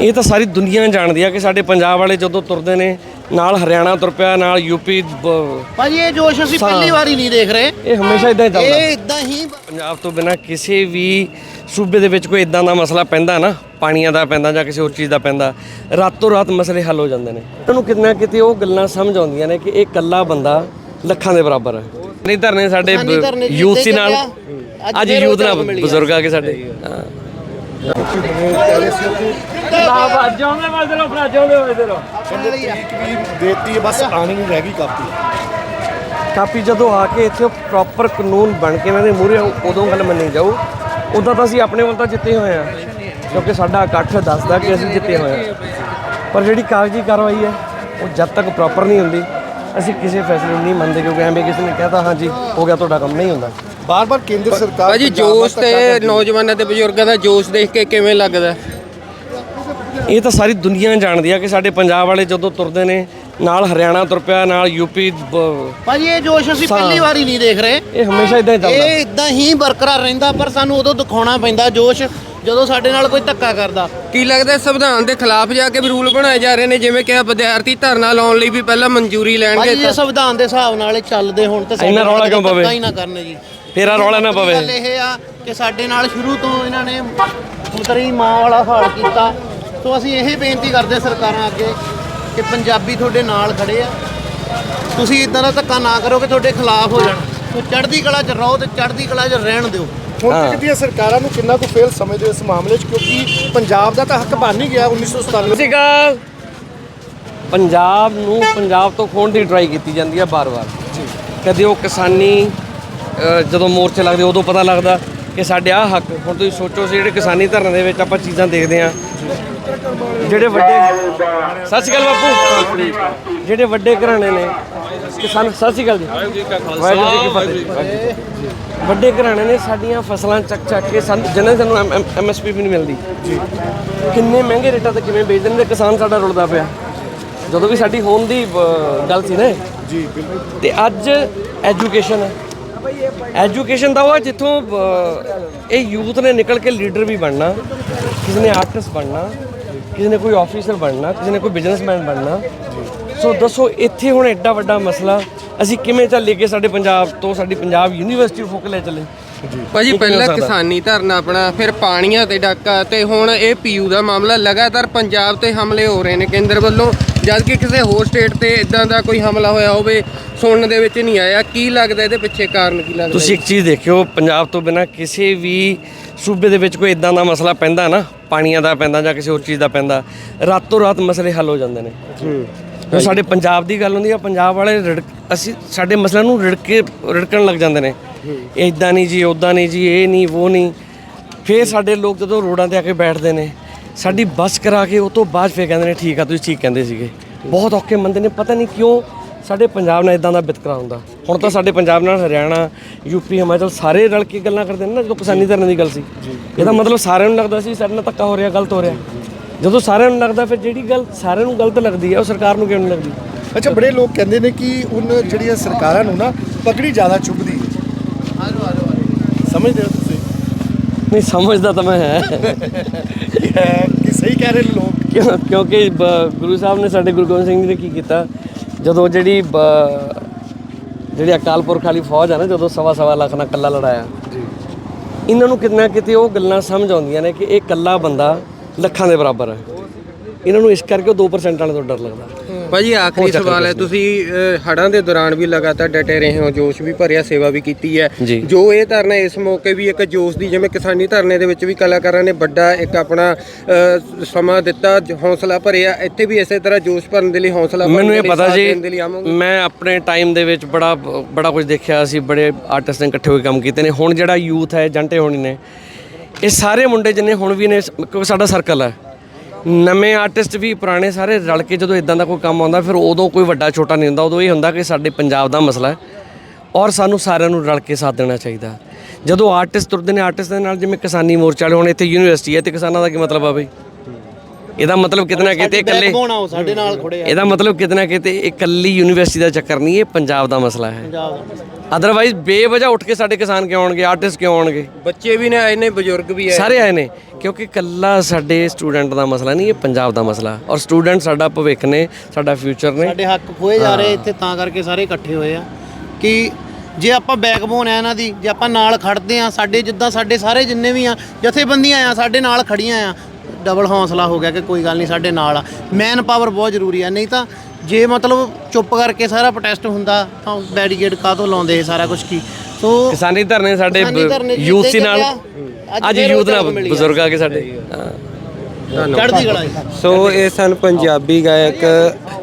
ਇਹ ਤਾਂ ਸਾਰੀ ਦੁਨੀਆ ਜਾਣਦੀ ਆ ਕਿ ਸਾਡੇ ਪੰਜਾਬ ਵਾਲੇ ਜਦੋਂ ਤੁਰਦੇ ਨੇ ਨਾਲ ਹਰਿਆਣਾ ਤੁਰ ਪਿਆ ਨਾਲ ਯੂਪੀ ਭਾਜੀ ਇਹ ਜੋਸ਼ ਅਸੀਂ ਪਹਿਲੀ ਵਾਰੀ ਨਹੀਂ ਦੇਖ ਰਹੇ। ਇਹ ਹਮੇਸ਼ਾ ਇਦਾਂ ਹੀ ਚੱਲਦਾ। ਇਹ ਇਦਾਂ ਹੀ ਪੰਜਾਬ ਤੋਂ ਬਿਨਾ ਕਿਸੇ ਵੀ ਸੂਬੇ ਦੇ ਵਿੱਚ ਕੋਈ ਇਦਾਂ ਦਾ ਮਸਲਾ ਪੈਂਦਾ ਨਾ ਪਾਣੀਆਂ ਦਾ ਪੈਂਦਾ ਜਾਂ ਕਿਸੇ ਹੋਰ ਚੀਜ਼ ਦਾ ਪੈਂਦਾ ਰਾਤੋਂ ਰਾਤ ਮਸਲੇ ਹੱਲ ਹੋ ਜਾਂਦੇ ਨੇ। ਉਹਨੂੰ ਕਿਤਨਾ ਕਿਤੇ ਉਹ ਗੱਲਾਂ ਸਮਝ ਆਉਂਦੀਆਂ ਨੇ ਕਿ ਇਹ ਇਕੱਲਾ ਬੰਦਾ ਲੱਖਾਂ ਦੇ ਬਰਾਬਰ ਹੈ। ਨਹੀਂ ਧਰਨੇ ਸਾਡੇ ਯੂਥ ਨਾਲ। ਅੱਜ ਯੂਥ ਨਾਲ। ਬਜ਼ੁਰਗ ਆ ਕੇ ਸਾਡੇ। ਹਾਂ ਵੀ ਦੇਤੀ ਬਸ ਆਣੀ ਨਹੀਂ ਰਹਿ ਗਈ ਕਾਪੀ। ਕਾਪੀ ਜਦੋਂ ਆ ਕੇ ਇੱਥੇ ਪ੍ਰੋਪਰ ਕਾਨੂੰਨ ਬਣ ਕੇ ਇਹਨਾਂ ਦੇ ਮੂਹਰੇ ਉਦੋਂ ਗੱਲ ਮੰਨੀ ਜਾਊ, ਉਦੋਂ ਤਾਂ ਅਸੀਂ ਆਪਣੇ ਵੱਲ ਤਾਂ ਜਿੱਤੇ ਹੋਏ ਆ ਕਿਉਂਕਿ ਸਾਡਾ ਇਕੱਠ ਦੱਸਦਾ ਕਿ ਅਸੀਂ ਜਿੱਤੇ ਹੋਏ ਆ ਪਰ ਜਿਹੜੀ ਕਾਗਜ਼ੀ ਕਾਰਵਾਈ ਹੈ, ਉਹ ਜਦ ਤੱਕ ਪ੍ਰੋਪਰ ਨਹੀਂ ਹੁੰਦੀ, ਅਸੀਂ ਕਿਸੇ ਫੈਸਲੇ ਨੂੰ ਨਹੀਂ ਮੰਨਦੇ, ਕਿਉਂਕਿ ਐਵੇਂ ਕਿਸੇ ਨੇ ਕਹਿਤਾ, ਹਾਂਜੀ, ਹੋ ਗਿਆ, ਤੁਹਾਡਾ ਕੰਮ ਨਹੀਂ ਹੁੰਦਾ। ਬਾਰ-ਬਾਰ ਕੇਂਦਰ ਸਰਕਾਰ ਭਾਜੀ ਨਾਲ ਜੋਸ਼ ਤੇ। ਨੌਜਵਾਨਾਂ ਤੇ ਬਜ਼ੁਰਗਾਂ ਦਾ ਜੋਸ਼ ਦੇਖ ਕੇ ਕਿਵੇਂ ਲੱਗਦਾ? ਇਹ ਤਾਂ ਸਾਰੀ ਦੁਨੀਆ ਜਾਣਦੀ ਆ ਕਿ ਸਾਡੇ ਪੰਜਾਬ ਵਾਲੇ ਜਦੋਂ ਤੁਰਦੇ ਨੇ ਨਾਲ ਹਰਿਆਣਾ ਤੁਰ ਪਿਆ ਨਾਲ ਯੂਪੀ ਭਾਜੀ ਇਹ ਜੋਸ਼ ਅਸੀਂ ਪਹਿਲੀ ਵਾਰੀ ਨਹੀਂ ਦੇਖ ਰਹੇ। ਇਹ ਹਮੇਸ਼ਾ ਇਦਾਂ ਹੀ ਚੱਲਦਾ। ਇਹ ਇਦਾਂ ਹੀ ਬਰਕਰਾਰ ਰਹਿੰਦਾ ਪਰ ਸਾਨੂੰ ਉਦੋਂ ਦਿਖਾਉਣਾ ਪੈਂਦਾ ਜੋਸ਼ ਜਦੋਂ ਸਾਡੇ ਨਾਲ ਕੋਈ ਧੱਕਾ ਕਰਦਾ। ਕੀ ਲੱਗਦਾ ਸੰਵਿਧਾਨ ਦੇ ਖਿਲਾਫ ਜਾ ਕੇ ਵੀ ਰੂਲ ਬਣਾਏ ਜਾ ਰਹੇ ਨੇ ਜਿਵੇਂ ਕਿ ਵਿਦਿਆਰਥੀ ਧਰਨਾ ਲਾਉਣ ਲਈ ਵੀ ਪਹਿਲਾਂ ਮਨਜ਼ੂਰੀ ਭਾਜੀ ਲੈਣਗੇ ਜੇ ਸੰਵਿਧਾਨ ਦੇ ਹਿਸਾਬ ਨਾਲ ਇਹ ਚੱਲਦੇ ਹੁਣ ਤੇ? ਧੱਕਾ ਹੀ ਨਾ ਕਰਨ ਜੀ। ਫੇਰਾ ਰੌਲਾ ਨਾ ਪਵੇ। ਗੱਲ ਇਹ ਆ ਕਿ ਸਾਡੇ ਨਾਲ ਸ਼ੁਰੂ ਤੋਂ ਇਹਨਾਂ ਨੇ ਮੁਤਰੀ ਮਾਂ ਵਾਲਾ ਹਾਲ ਕੀਤਾ। ਸੋ ਅਸੀਂ ਇਹ ਬੇਨਤੀ ਕਰਦੇ ਸਰਕਾਰਾਂ ਅੱਗੇ ਕਿ ਪੰਜਾਬੀ ਤੁਹਾਡੇ ਨਾਲ ਖੜੇ ਆ। ਤੁਸੀਂ ਇਦਾਂ ਦਾ ਧੱਕਾ ਨਾ ਕਰੋ ਕਿ ਤੁਹਾਡੇ ਖਿਲਾਫ ਹੋ ਜਾਣ। ਸੋ ਚੜ੍ਹਦੀ ਕਲਾ 'ਚ ਰਹੋ ਤੇ ਚੜ੍ਹਦੀ ਕਲਾ 'ਚ ਰਹਿਣ ਦਿਓ। ਹੁਣ ਤੱਕ ਦੀਆਂ ਸਰਕਾਰਾਂ ਨੂੰ ਕਿੰਨਾ ਕੁ ਫੇਲ ਸਮਝਦੇ ਹੋ ਇਸ ਮਾਮਲੇ 'ਚ? ਕਿਉਂਕਿ ਪੰਜਾਬ ਦਾ ਤਾਂ ਹੱਕ ਬਣ ਹੀ ਗਿਆ 1997 ਸੀਗਾ ਪੰਜਾਬ ਨੂੰ ਪੰਜਾਬ ਤੋਂ ਖੋਣ ਦੀ ਟਰਾਈ ਕੀਤੀ ਜਾਂਦੀ ਹੈ ਬਾਰ-ਬਾਰ। ਕਦੇ ਉਹ ਕਿਸਾਨੀ ਜਦੋਂ ਮੋਰਚੇ ਲੱਗਦੇ ਉਦੋਂ ਪਤਾ ਲੱਗਦਾ ਕਿ ਸਾਡੇ ਆਹ ਹੱਕ ਹੁਣ ਤੁਸੀਂ ਸੋਚੋ ਸੀ ਜਿਹੜੇ ਕਿਸਾਨੀ ਧਰਨੇ ਦੇ ਵਿੱਚ ਆਪਾਂ ਚੀਜ਼ਾਂ ਦੇਖਦੇ ਆ ਜਿਹੜੇ ਵੱਡੇ ਸਤਿ ਸ਼੍ਰੀ ਅਕਾਲ ਬਾਪੂ। ਜਿਹੜੇ ਵੱਡੇ ਘਰਾਣੇ ਨੇ ਕਿਸਾਨ ਸਤਿ ਸ਼੍ਰੀ ਅਕਾਲ ਜੀ। ਵਾਹਿਗੁਰੂ ਜੀ ਕੀ ਫਤਿਹ। ਵੱਡੇ ਘਰਾਣੇ ਨੇ ਸਾਡੀਆਂ ਫਸਲਾਂ ਚੱਕ ਚੱਕ ਕੇ ਸਾਨੂੰ ਜਿਹਨਾਂ ਸਾਨੂੰ ਐਮਐਸਪੀ ਵੀ ਨਹੀਂ ਮਿਲਦੀ। ਕਿੰਨੇ ਮਹਿੰਗੇ ਰੇਟਾਂ ਤੇ ਕਿਵੇਂ ਵੇਚਦੇ ਨੇ ਤੇ ਕਿਸਾਨ ਸਾਡਾ ਰੁਲਦਾ ਪਿਆ। ਜਦੋਂ ਵੀ ਸਾਡੀ ਹੋਣ ਦੀ ਗੱਲ ਸੀ ਨਾ। ਜੀ ਬਿਲਕੁਲ। ਤੇ ਅੱਜ ਐਜੂਕੇਸ਼ਨ ਹੈ। ਐਜੂਕੇਸ਼ਨ ਦਾ ਉਹ ਜਿੱਥੋਂ ਇਹ ਯੂਥ ਨੇ ਨਿਕਲ ਕੇ ਲੀਡਰ ਵੀ ਬਣਨਾ ਕਿਸੇ ਨੇ ਆਰਟਿਸਟ ਬਣਨਾ ਕਿਸੇ ਨੇ ਕੋਈ ਆਫੀਸਰ ਬਣਨਾ ਕਿਸੇ ਨੇ ਕੋਈ ਬਿਜ਼ਨਸਮੈਨ ਬਣਨਾ। ਸੋ ਦੱਸੋ ਇੱਥੇ ਹੁਣ ਐਡਾ ਵੱਡਾ ਮਸਲਾ ਅਸੀਂ ਕਿਵੇਂ ਚੱਲੇ ਕੇ ਸਾਡੇ ਪੰਜਾਬ ਤੋਂ ਸਾਡੀ ਪੰਜਾਬ ਯੂਨੀਵਰਸਿਟੀ ਫੁੱਕ ਲੈ ਚੱਲੇ? ਭਾਜੀ ਪਹਿਲਾਂ? ਕਿਸਾਨੀ ਧਰਨਾ ਆਪਣਾ ਫਿਰ ਪਾਣੀਆਂ ਤੇ ਡਾਕਾ ਤੇ ਹੁਣ ਇਹ ਪੀਯੂ ਦਾ ਮਾਮਲਾ ਲਗਾਤਾਰ ਪੰਜਾਬ ਤੇ ਹਮਲੇ ਹੋ ਰਹੇ ਨੇ ਕੇਂਦਰ ਵੱਲੋਂ। ਜਦ ਕਿ ਕਿਸੇ ਹੋਰ ਸਟੇਟ ਤੇ ਇਦਾਂ ਦਾ ਕੋਈ ਹਮਲਾ ਹੋਇਆ ਹੋਵੇ ਸੁਣਨ ਦੇ ਵਿੱਚ ਨਹੀਂ ਆਇਆ ਕੀ ਲੱਗਦਾ ਇਹਦੇ ਪਿੱਛੇ ਕਾਰਨ ਕੀ ਲੱਗਦਾ ਤੁਸੀਂ ਇੱਕ ਚੀਜ਼ ਦੇਖਿਓ ਪੰਜਾਬ ਤੋਂ ਬਿਨਾ ਕਿਸੇ ਵੀ ਸੂਬੇ ਦੇ ਵਿੱਚ ਕੋਈ ਇਦਾਂ ਦਾ ਮਸਲਾ ਪੈਂਦਾ ਨਾ ਪਾਣੀਆਂ ਦਾ ਪੈਂਦਾ ਜਾਂ ਕਿਸੇ ਹੋਰ ਚੀਜ਼ ਦਾ ਪੈਂਦਾ ਰਾਤੋਂ ਰਾਤ ਮਸਲੇ ਹੱਲ ਹੋ ਜਾਂਦੇ ਨੇ। ਜੋ ਸਾਡੇ ਪੰਜਾਬ ਦੀ ਗੱਲ ਹੁੰਦੀ ਆ ਪੰਜਾਬ ਵਾਲੇ ਰਿੜਕ ਅਸੀਂ ਸਾਡੇ ਮਸਲਿਆਂ ਨੂੰ ਰਿੜਕੇ ਰਿੜਕਣ ਲੱਗ ਜਾਂਦੇ ਨੇ। ਇਦਾਂ ਨਹੀਂ ਜੀ ਉਦਾਂ ਨਹੀਂ ਜੀ ਇਹ ਨਹੀਂ ਉਹ ਨਹੀਂ। ਫਿਰ ਸਾਡੇ ਲੋਕ ਜਦੋਂ ਰੋਡਾਂ ਤੇ ਆ ਕੇ ਬੈਠਦੇ ਨੇ ਸਾਡੀ ਬੱਸ ਕਰਾ ਕੇ ਉਹ ਤੋਂ ਬਾਅਦ ਫਿਰ ਕਹਿੰਦੇ ਨੇ ਠੀਕ ਆ ਤੁਸੀਂ ਠੀਕ ਕਹਿੰਦੇ ਸੀਗੇ। ਬਹੁਤ ਔਖੇ ਮੰਦੇ ਨੇ ਪਤਾ ਨਹੀਂ ਕਿਉਂ ਸਾਡੇ ਪੰਜਾਬ ਨਾਲ ਇਦਾਂ ਦਾ ਵਿਤਕਰਾ ਹੁੰਦਾ। ਹੁਣ ਤਾਂ ਸਾਡੇ ਪੰਜਾਬ ਨਾਲ ਹਰਿਆਣਾ ਯੂਪੀ ਹਿਮਾਚਲ ਸਾਰੇ ਰਲ ਕੇ ਗੱਲਾਂ ਕਰਦੇ ਨੇ ਨਾ ਜਦੋਂ ਕਿਸਾਨੀ ਧਰਨੇ ਦੀ ਗੱਲ ਸੀ। ਇਹਦਾ ਮਤਲਬ ਸਾਰਿਆਂ ਨੂੰ ਲੱਗਦਾ ਸੀ ਸਾਡੇ ਨਾਲ ਧੱਕਾ ਹੋ ਰਿਹਾ ਗਲਤ ਹੋ ਰਿਹਾ। ਜਦੋਂ ਸਾਰਿਆਂ ਨੂੰ ਲੱਗਦਾ ਫਿਰ ਜਿਹੜੀ ਗੱਲ ਸਾਰਿਆਂ ਨੂੰ ਗਲਤ ਲੱਗਦੀ ਹੈ ਉਹ ਸਰਕਾਰ ਨੂੰ ਕਿਉਂ ਨਹੀਂ ਲੱਗਦੀ? ਅੱਛਾ ਬੜੇ ਲੋਕ ਕਹਿੰਦੇ ਨੇ ਕਿ ਹੁਣ ਜਿਹੜੀਆਂ ਸਰਕਾਰਾਂ ਨੂੰ ਨਾ ਪਗੜੀ ਜ਼ਿਆਦਾ ਚੁੱਭਦੀ ਹੈ। ਸਮਝਦੇ ਹੋ? ਨਹੀਂ ਸਮਝਦਾ ਤਾਂ ਮੈਂ। ਹੈ ਕਿ ਸਹੀ ਕਹਿ ਰਹੇ ਨੇ ਲੋਕ? ਕਿਉਂ ਕਿਉਂਕਿ ਬ- ਗੁਰੂ ਸਾਹਿਬ ਨੇ ਸਾਡੇ ਗੁਰੂ ਗੋਬਿੰਦ ਸਿੰਘ ਜੀ ਨੇ ਕੀ ਕੀਤਾ? ਜਦੋਂ ਜਿਹੜੀ ਬ- ਜਿਹੜੀ ਅਕਾਲ ਪੁਰਖ ਵਾਲੀ ਫੌਜ ਆ ਨਾ ਜਦੋਂ ਸਵਾ ਸਵਾ ਲੱਖ ਨਾਲ ਕੱਲਾ ਲੜਾਇਆ। ਇਹਨਾਂ ਨੂੰ ਕਿਤਨਾ ਕਿਤੇ ਉਹ ਗੱਲਾਂ ਸਮਝ ਆਉਂਦੀਆਂ ਨੇ ਕਿ ਇਹ ਕੱਲਾ ਬੰਦਾ ਲੱਖਾਂ ਦੇ ਬਰਾਬਰ ਹੈ। ਇਹਨਾਂ ਨੂੰ ਇਸ ਕਰਕੇ ਉਹ 2% ਵਾਲੇ ਤੋਂ ਡਰ ਲੱਗਦਾ। ਭਾਜੀ ਆਖਰੀ ਸਵਾਲ ਹੈ ਤੁਸੀਂ ਅ, ਹੜ੍ਹਾਂ ਦੇ ਦੌਰਾਨ ਵੀ ਲਗਾਤਾਰ ਡਟੇ ਰਹੇ ਹੋ ਜੋਸ਼ ਵੀ ਭਰਿਆ ਸੇਵਾ ਵੀ ਕੀਤੀ ਹੈ। ਜੀ। ਇਹ ਧਰਨਾ ਇਸ ਮੌਕੇ ਵੀ ਇੱਕ ਜੋਸ਼ ਦੀ ਜਿਵੇਂ ਕਿਸਾਨੀ ਧਰਨੇ ਦੇ ਵਿੱਚ ਵੀ ਕਲਾਕਾਰਾਂ ਨੇ ਵੱਡਾ ਇੱਕ ਆਪਣਾ ਸਮਾਂ ਦਿੱਤਾ ਹੌਸਲਾ ਭਰਿਆ ਇੱਥੇ ਵੀ ਇਸੇ ਤਰ੍ਹਾਂ ਜੋਸ਼ ਭਰਨ ਦੇ ਲਈ ਹੌਸਲਾ ਮੈਨੂੰ ਇਹ ਪਤਾ ਜੀ ਮੈਂ ਆਪਣੇ ਟਾਈਮ ਦੇ ਵਿੱਚ ਬੜਾ ਬੜਾ ਕੁਝ ਦੇਖਿਆ ਸੀ ਬੜੇ ਆਰਟਿਸਟ ਨੇ ਇਕੱਠੇ ਹੋ ਕੇ ਕੰਮ ਕੀਤੇ ਨੇ। ਹੁਣ ਜਿਹੜਾ ਯੂਥ ਹੈ ਜੰਟੇ ਹੋਣੀ ਨੇ ਇਹ ਸਾਰੇ ਮੁੰਡੇ ਜਿੰਨੇ ਹੁਣ ਵੀ ਨੇ ਕਿਉਂਕਿ ਸਾਡਾ ਸਰਕਲ ਹੈ। ਨਵੇਂ ਆਰਟਿਸਟ ਵੀ ਪੁਰਾਣੇ ਸਾਰੇ ਰਲ ਕੇ ਜਦੋਂ ਇਦਾਂ ਦਾ ਕੋਈ ਕੰਮ ਆਉਂਦਾ, ਫਿਰ ਉਦੋਂ ਕੋਈ ਵੱਡਾ ਛੋਟਾ ਨਹੀਂ ਹੁੰਦਾ, ਉਦੋਂ ਇਹ ਹੁੰਦਾ ਕਿ ਸਾਡੇ ਪੰਜਾਬ ਦਾ ਮਸਲਾ ਹੈ ਔਰ ਸਾਨੂੰ ਸਾਰਿਆਂ ਨੂੰ ਰਲ ਕੇ ਸਾਥ ਦੇਣਾ ਚਾਹੀਦਾ ਜਦੋਂ ਆਰਟਿਸਟ ਤੁਰਦੇ ਨੇ, ਆਰਟਿਸਟ ਦੇ ਨਾਲ ਜਿਵੇਂ ਕਿਸਾਨੀ ਮੋਰਚਾ ਵਾਲੇ ਹੁਣ ਇੱਥੇ ਯੂਨੀਵਰਸਿਟੀ ਹੈ, ਤੇ ਕਿਸਾਨਾਂ ਦਾ ਕੀ ਮਤਲਬ ਆ ਬਈ? ਇਹਦਾ ਮਤਲਬ ਕਿਤਨਾ ਕਿਤੇ ਇਕੱਲੇ ਬੈਕਬੋਨ ਆਓ ਸਾਡੇ ਨਾਲ ਖੜੇ ਆ। ਇਹਦਾ ਮਤਲਬ ਕਿਤਨਾ ਕਿਤੇ ਇਕੱਲੀ ਯੂਨੀਵਰਸਿਟੀ ਦਾ ਚੱਕਰ ਨਹੀਂ ਇਹ ਪੰਜਾਬ ਦਾ ਮਸਲਾ ਹੈ। ਪੰਜਾਬ ਦਾ ਅਦਰਵਾਈਜ਼ ਬੇਵਜ੍ਹਾ ਉੱਠ ਕੇ ਸਾਡੇ ਕਿਸਾਨ ਕਿਉਂ ਆਉਣਗੇ ਆਰਟਿਸਟ ਕਿਉਂ ਆਉਣਗੇ? ਬੱਚੇ ਵੀ ਨੇ ਆਏ ਨੇ ਬਜ਼ੁਰਗ ਵੀ ਆਏ ਸਾਰੇ ਆਏ ਨੇ ਕਿਉਂਕਿ ਕੱਲਾ ਸਾਡੇ ਸਟੂਡੈਂਟ ਦਾ ਮਸਲਾ ਨਹੀਂ ਇਹ ਪੰਜਾਬ ਦਾ ਮਸਲਾ। ਔਰ ਸਟੂਡੈਂਟ ਸਾਡਾ ਭਵਿੱਖ ਨੇ ਸਾਡਾ ਫਿਊਚਰ ਨੇ। ਸਾਡੇ ਹੱਕ ਖੋਏ ਜਾ ਰਹੇ ਇੱਥੇ ਤਾਂ ਕਰਕੇ ਸਾਰੇ ਇਕੱਠੇ ਹੋਏ ਆ। ਕਿ ਜੇ ਆਪਾਂ ਬੈਕਬੋਨ ਆ ਇਹਨਾਂ ਦੀ ਜੇ ਆਪਾਂ ਨਾਲ ਖੜਦੇ ਆ ਸਾਡੇ ਜਿੱਦਾਂ ਸਾਡੇ ਸਾਰੇ ਜਿੰਨੇ ਵੀ ਆ ਜਥੇਬੰਦੀਆਂ ਆ ਸਾਡੇ ਨਾਲ ਖੜੀਆਂ ਆ ਡਬਲ ਹੌਸਲਾ ਹੋ ਗਿਆ ਕਿ ਕੋਈ ਗੱਲ ਨਹੀਂ ਸਾਡੇ ਨਾਲ ਆ। ਮੈਨ ਪਾਵਰ ਬਹੁਤ ਜ਼ਰੂਰੀ ਆ ਨਹੀਂ ਤਾਂ ਜੇ ਮਤਲਬ ਚੁੱਪ ਕਰਕੇ ਸਾਰਾ ਪ੍ਰੋਟੈਸਟ ਹੁੰਦਾ ਤਾਂ ਬੈਰੀਕੇਡ ਕਾਹਤੋਂ ਲਾਉਂਦੇ ਇਹ ਸਾਰਾ ਕੁਝ ਕੀ? ਸੋ ਕਿਸਾਨੀ ਧਰਨੇ ਸਾਡੇ ਯੂਥ ਨਾਲ ਅੱਜ ਯੂਥ ਨਾਲ। ਬਜ਼ੁਰਗ ਆ ਕੇ ਸਾਡੇ। ਚੜ੍ਹਦੀ ਕਲਾ ਸੋ ਇਹ ਸਨ ਪੰਜਾਬੀ ਗਾਇਕ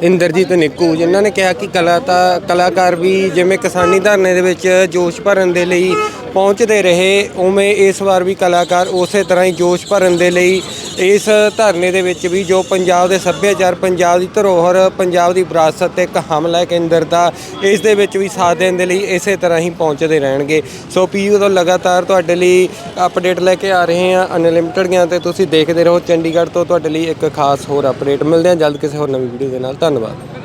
ਇੰਦਰਜੀਤ ਨਿੱਕੂ ਜਿਨ੍ਹਾਂ ਨੇ ਕਿਹਾ ਕਿ ਕਲਾ ਤਾਂ ਕਲਾਕਾਰ ਵੀ ਜਿਵੇਂ ਕਿਸਾਨੀ ਧਰਨੇ ਦੇ ਵਿੱਚ ਜੋਸ਼ ਭਰਨ ਦੇ ਲਈ ਪਹੁੰਚਦੇ ਰਹੇ, ਉਵੇਂ ਇਸ ਵਾਰ ਵੀ ਕਲਾਕਾਰ ਉਸੇ ਤਰ੍ਹਾਂ ਹੀ ਜੋਸ਼ ਭਰਨ ਦੇ ਲਈ ਇਸ ਧਰਨੇ ਦੇ ਵਿੱਚ ਵੀ ਜੋ ਪੰਜਾਬ ਦੇ ਸੱਭਿਆਚਾਰ, ਪੰਜਾਬ ਦੀ ਧਰੋਹਰ, ਪੰਜਾਬ ਦੀ ਵਿਰਾਸਤ ਤੇ ਇੱਕ ਹਮਲਾ ਕੇਂਦਰ ਦਾ ਇਸ ਦੇ ਵਿੱਚ ਵੀ ਸਾਥ ਦੇਣ ਦੇ ਲਈ ਇਸੇ ਤਰ੍ਹਾਂ ਹੀ ਪਹੁੰਚਦੇ ਰਹਿਣਗੇ। ਸੋ ਪੀਯੂ ਤੋਂ ਲਗਾਤਾਰ ਤੁਹਾਡੇ ਲਈ ਅਪਡੇਟ ਲੈ ਕੇ ਆ ਰਹੇ ਹਾਂ ਅਨਲਿਮਟਿਡ ਗਿਆ ਤੇ ਤੁਸੀਂ ਦੇਖਦੇ ਰਹੋ। ਚੰਡੀਗੜ੍ਹ ਤੋਂ ਤੁਹਾਡੇ ਲਈ ਇੱਕ ਖਾਸ ਹੋਰ ਅਪਡੇਟ ਮਿਲਦੇ ਹਾਂ। ਜਲਦ ਕਿਸੇ ਹੋਰ ਨਵੀਂ ਵੀਡੀਓ ਦੇ ਨਾਲ। ਧੰਨਵਾਦ।